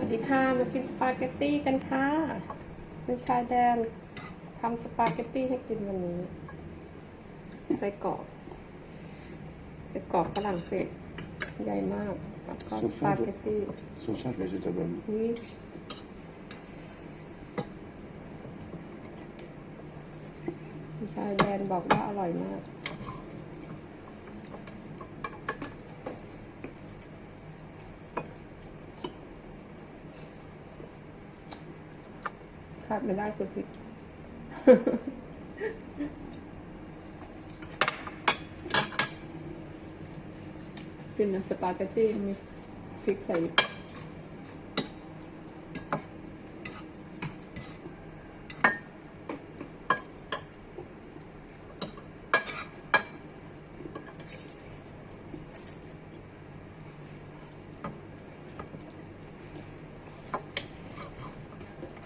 วัสดีค่ะ มากินสปาเกตตี้กันค่ะเป็นชายแดนทำสปาเกตตี้ให้กินวันนี้ไส้กรอกไส้กรอกฝรั่งเศสใหญ่มากแล้วก็สปาเกตตี้ Sausage vegetable. อุ้ยคุณชายแดนบอกว่าอร่อยมาก ขาดไม่ได้คือพริกกินน้ำสปาเกตตี้มีพริกใส่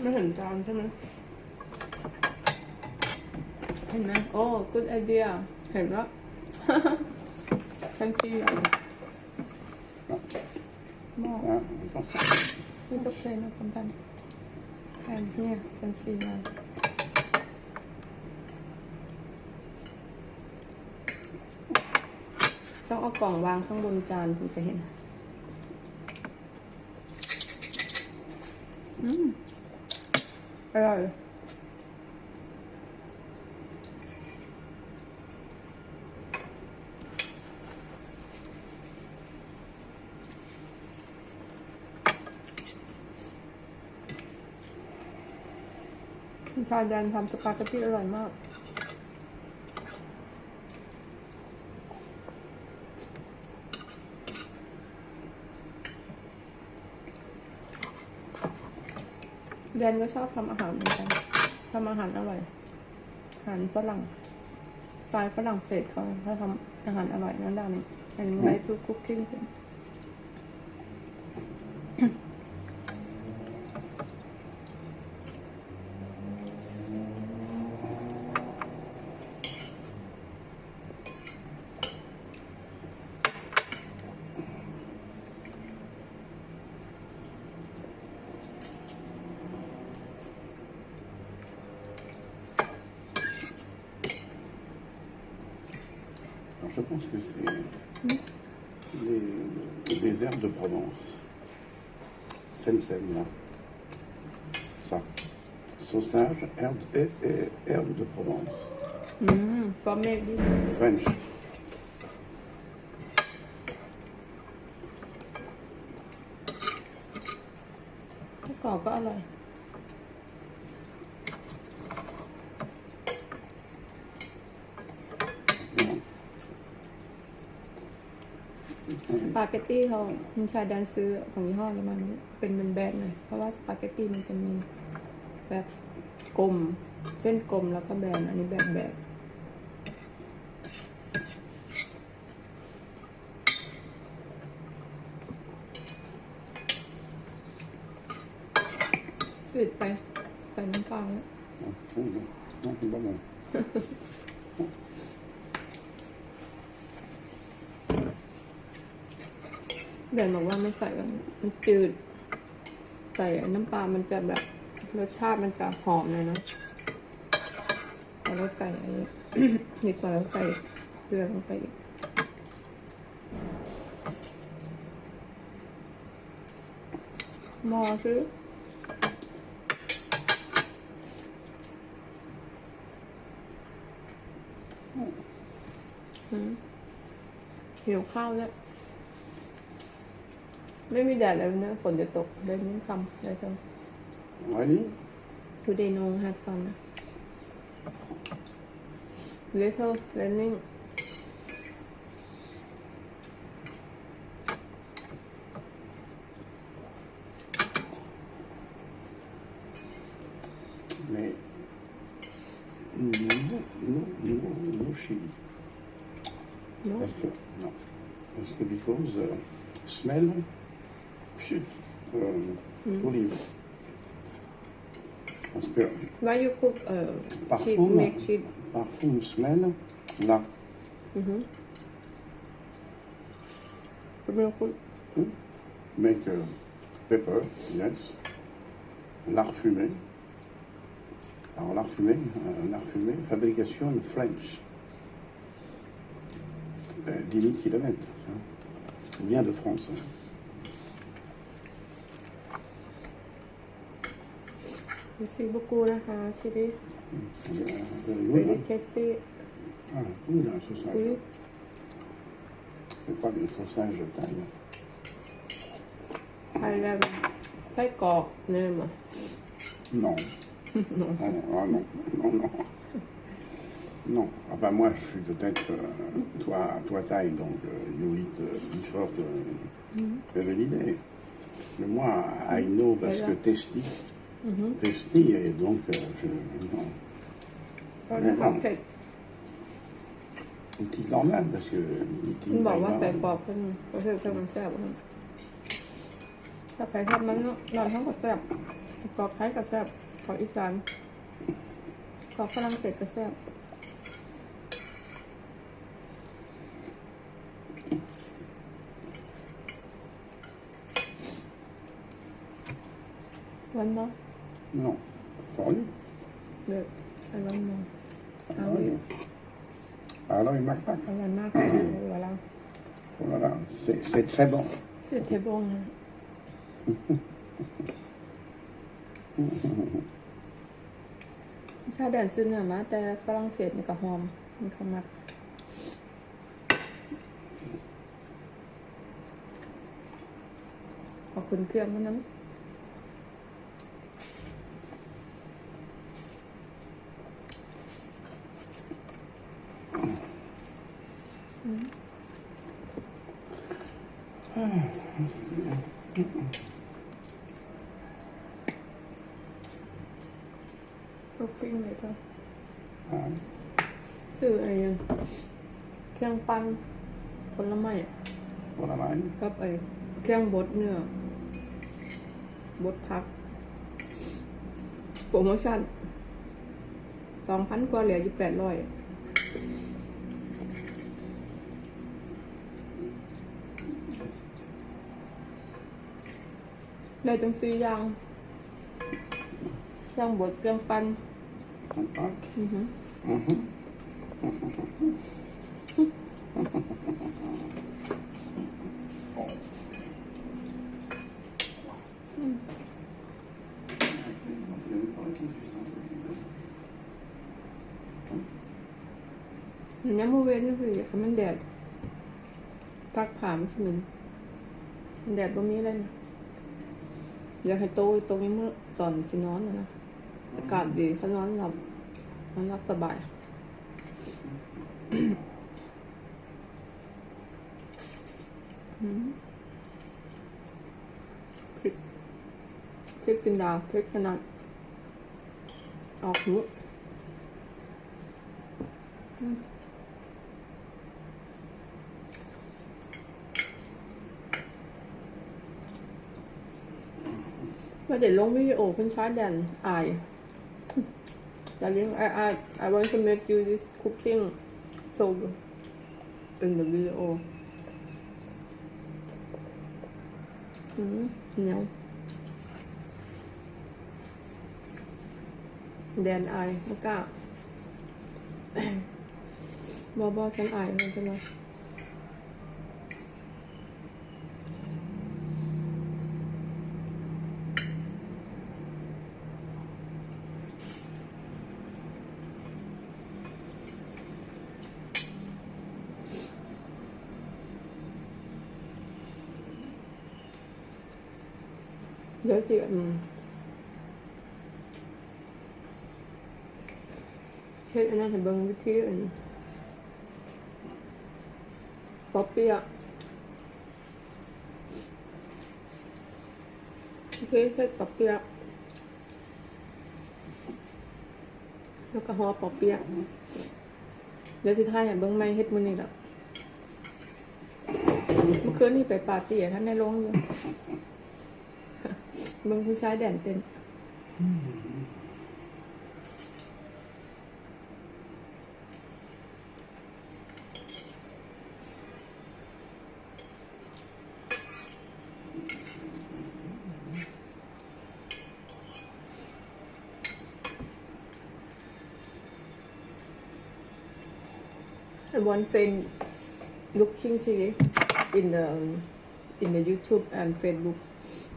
ไม่เห็นจ ใช่ไหมเห็นไหมโอ้ good idea เห็นว่า thank you มอกนี่จะเป็นนะคุณตันแผ่นเนี่ยเป็นสีอะไรต้องเอากล่องวางข้างบนจานคุณจะเห็น อืม อร่อยชาดันทำสปาเกตตี้อร่อยมาก ดนก็ชอบทำอาหารเหมือนกันทำอาหารอร่อยอาหารฝรั่งสไตล์ฝรั่งเศสเขาถ้าทำอาหารอร่อยนั่นดังอันนี้ไลท์ทูคุกกิ้ง pense que c'est les, les herbes de Provence. Sem-sem, là. Ça. Sausage, herbes et, et herbes de Provence. อืมฟอร์เมดดิ French. ไส้กรอกก็อร่อย ส ปาเกตตี้เขาคุณชายดันซื้อของยี่ห้ออะไรมาไม่รู้เป็นเป็นแบนหน่อยเพราะว่าสปาเกตตี้มันจะมีแบบกลม เส้นกลมแล้วก็แบนอันนี้แบบแบบปิดไปใส่น้ำปลาแล้ว Ah, Non, non, non, c'est pas bon. แบนบอกว่าไม่ใส่มันจืด ใส่น้ำปลา มันจะแบบรสชาติมันจะหอมเลยนะพอเราใส่ไอ้นิดกว่าเราใส่เกลือลงไปอีกหมอซื้อหิวข้าวแล้ว ไม่มีแดดแล้วนะฝนจะตกเดินนิ่งคำได้จัง Allez, Today no have sun little raining mais nous, nous, nous, nous, Chili. no Parce que, non. Parce que because uh, smell, pshit, euh, olive. Parce que why you cook uh, parfum, make cheese parfum smell, là, you make cook make uh, pepper, yes. Lard fumé. Alors, lard fumé, euh, lard fumé, fabrication French. Euh, 10 000 km. Bien de France. hein. มีซีบุกูนะคะชิลิ Euh, very เว good, ลี่ hein. เทสตี้ Ah, oui, un sauçage. อุ้ย C'est pas des sausages de taille. ไทยแล้วไส้กรอกเนื้อมา Non. non. Ah non, non, non. Non. Enfin, moi, je suis peut-être euh, toi, toi taille, donc euh, you eat uh, before uh, every day. Mais moi, I know parce que testy, testy, et donc euh, je, non. ตอนนี้ของเผ็ด It is normal parce que คุณ eating บอกว่า Taiwan- ใส่กรอกเป็นประเภทเป็นมันแซ่บอะถ้าไปทำมันนอนทั้งกับแซ่บกรอกไทยกับแซ่บกรอกอีสานกรอกฝรั่งเศสกับแซ่บ วันเนาะ Non. Fort. เด็กไอ้วันเนาะ Ah oui. Alors, il m'a pas. อร่อยมากเลยเวลา Voilà, c'est c'est très bon. เสียเทบงนะชาแดนซื้อเนื้อมาแต่ฝรั่งเศสนี่ก็หอมมีขมักขอบคุณเครื่องมันนั้นก็ฟิ้งเลยก็ Ah, ซื้ออะไรยัง เครื่องปั้นผลไม้อะ voilà, Marine. กับไอ้เครื่องบดเนื้อบดพัก โปรโมชั่นสองพันกว่าเหลืออยู่แปดร้อยได้ตั้งสี่อย่างเครื่องบดเครื่องปั้น เน้ำมูเวนี่คืออยากให้มันแดดทักผ่านสิมันแดดตรงนี้เลยนะอยากให้โตตรงนี้เมื่อตอนที่นอนนะนะอากาศดีเขานอนหลับนอนหลับสบาย Thịt Thịt kinh đào, thịt cái nặng Ọc nước ว่าเดี๋ยวลงวิดีโอคุณฟ้าแดนอายแต่เรื่อง I I I want to make you this cooking so in the video อืม เหนียวแดนอไม่กล้าบอบอฉันอายมันจะมา เดี๋ยวจิอืม เฮ็ดอันนั้นให้เบิ่งวิธีอันป๊อปเปียะวิธีเฮ็ดป๊อปเปียะแล้วก็ห่อป๊อปเปียะเดี๋ยวสิท้ายให้เบิ่งใหม่เฮ็ดมื้อนี้ล่ะเมื่อคืนนี่ไปปาร์ตี้อะท่านในโรงอยู่เบิ่งผู้ชายแดนเต้น And one friend looking to in the in the YouTube and Facebook.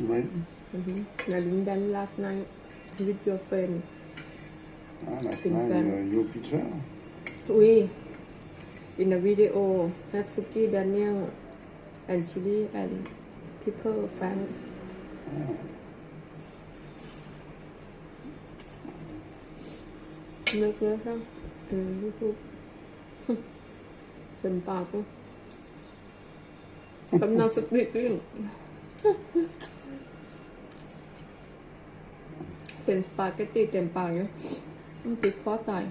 Oui. Mm-hmm. Nalindan last night with your friend. Ah, la Une femme, femme. euh, your picture. We in the video have Suki, Daniel, and Chili and people Frank. Nước nữa không? Ừ, YouTube. Dần bạc không? Cầm nào sụp bị cái เส้นสปาเกตตี้เต็มปากอยู่มันติดคอตาย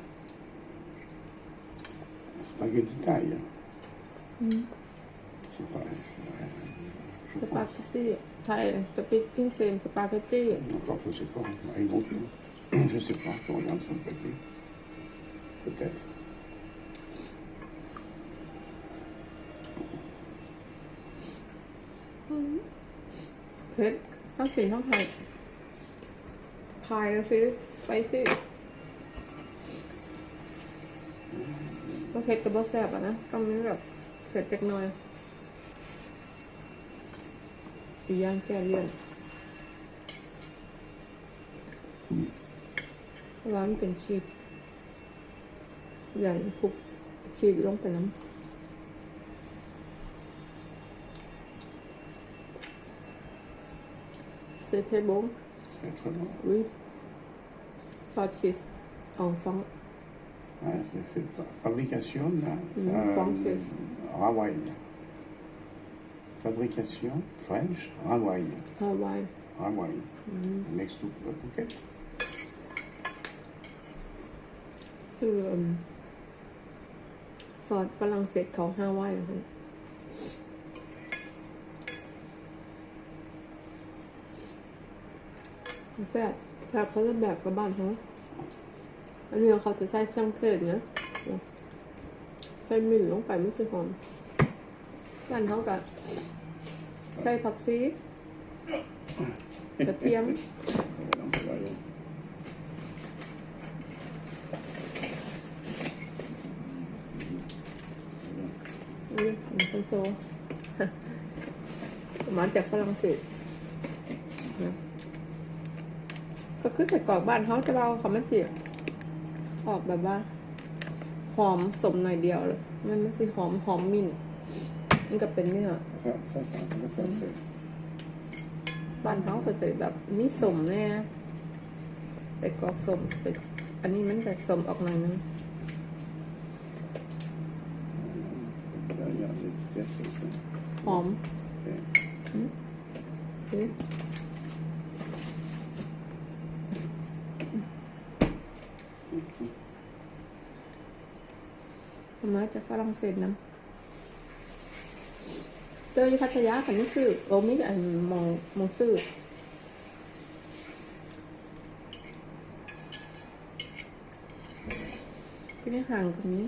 Spaghetti taille. C'est pas. สปาเกตตี้ไทยสปิกกิ้งเซนสปาเกตตี้ Encore, je sais pas. Avec mon cul. Je sais pas. Je regarde sur le papier. Peut-être. เพชรต้องสีต้องไทยไทยก็ซื้อไปสิก็เผ็ดกับบะแซบอะนะต้องมีแบบเผ็ดเล็กน้อยอีย่างแก้เลี่ยนร้านเป็นชีสอย่างคุกชีสลงไปน้ำ C'était bon. C'est très bon. Oui. Saucisse en fond. Ouais, c'est c'est fa- fabrication, là. Mhm, euh, française. Hawaï. Fabrication French, Hawaï. Hawaii. Hawaï. Next to Phuket. คืออืมซอสฝรั่งเศสของฮาวายเหรอคะ แซ่บแบบเขาจะแบบกับบ้านเขาอันนี้เขาจะใส่เครื่องเทศนะใส่มิ้นลงไปมันจะหอมบ้านเขากับใส่ผักชีกระเทียมนี่มันคอนโซมาจากฝรั่งเศสนะ ก็คือแต่กรอกบ้านเขาจะเราเขาไม่เสียออกแบบว่า หอมสมหน่อยเดียวเลยมันไม่ใช่หอมหอมมินมันก็เป็นเนื้อ Ça, ça, ça, ça, ça, c'est. บ้านเขาก็จะแบบมีสมแน่แต่กรอกสมแต่อันนี้มันจะสมออกหน่อยนึง Derrière l'étiquette, c'est ça. หอม Ok. นี่ มาจากฝรั่งเศสนะเจออยู่พัทยาคันนี้ซื้อโอ้มีอันมองมองซื้อก็ได้ห่างกับนี้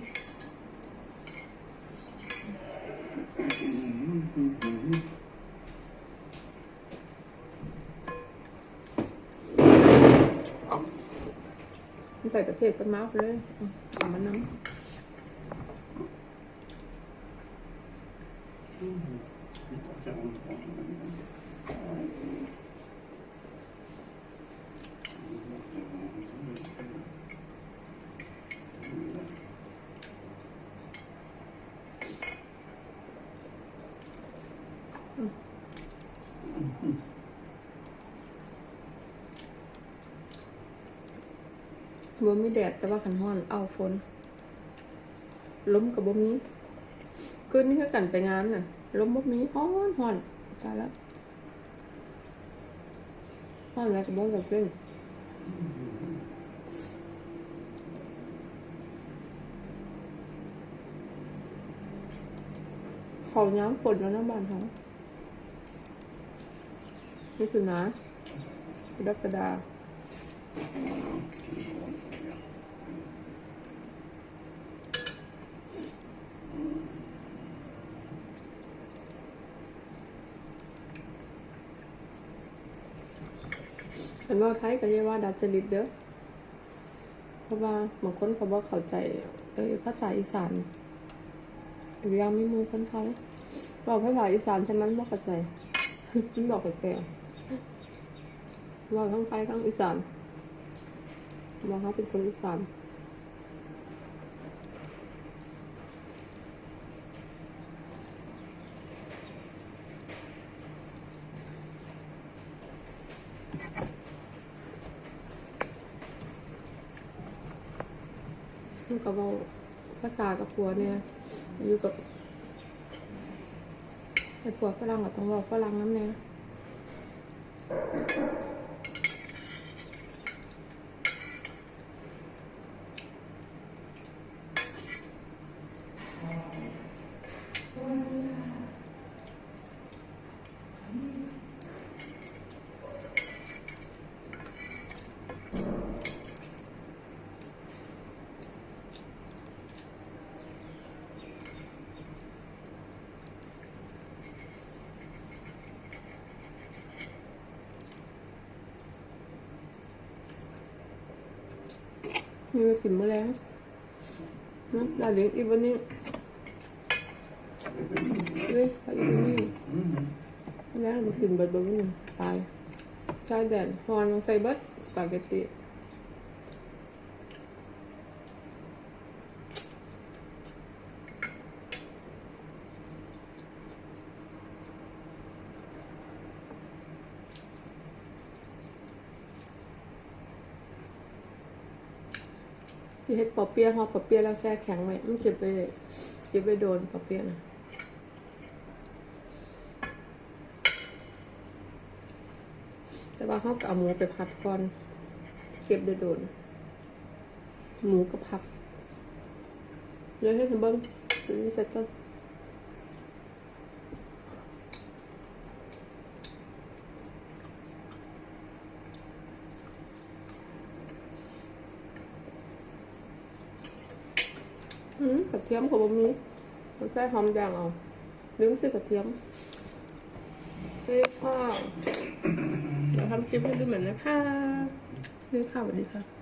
มันใส่กระเทียมกันมากเลยอืมเอามันน้ำ บ่มีแดดแต่ว่าขันห้อนเอาฝนล้มกับบ่มีคืนนี้คือกันไปงานน่ะล้มบ่มีฮ้อนฮ้อนตายแล้วฮ้อนแล้วก็บ่กับเล่นเขาย้ำฝนแล้วนะบ้านเขามิถุนากรกฎา ฉันว่าไทยก็เรียกว่าดัดจริตเด้อเพราะว่าบางคนเขาบอกเข้าใจเออภาษาอีสานหรือยังไม่มูคนไทยบอกภาษาอีสานฉันั้นบอกกระใจมันบอกแปลกๆบอกทั้งไทยทั้งอีสานบอกเขาเป็นคนอีสาน กับอกภาษากับผัวเนี่ยอยู่กับไอ้ผัวฝรั่งก็ต้องบอกฝรั่งน้ำเนี่ย มีไปกินเมื่อแล้วนะลาเลี้งอีวันนี้เฮ้ยไปอีวันนี้แล้วมันกินเบิดเบิดวันนี้ตายชายแดนฮอนใส่เบิดสปาเกตตี พี่เฮ็ดปอเปียะห่อปอเปียะแล้วแช่แข็งไว้มันเก็บไปเก็บไปโดนปอเปียะนะแต่ว่าเขาก็เอาหมูไปผัดก่อน เก็บได้โดน หมูกับผักเดี๋ยวให้ทำเบิ้งตัวนี้เสร็จก่อน กระเทียมกับบะหมี่มันแค่หอมแดงเอาลืมซื้อกระเทียมซื้อข้าวเดี๋ยวทำคลิปให้ดูเหมือนนะคะซื้อข้าวสวัสดีค่ะ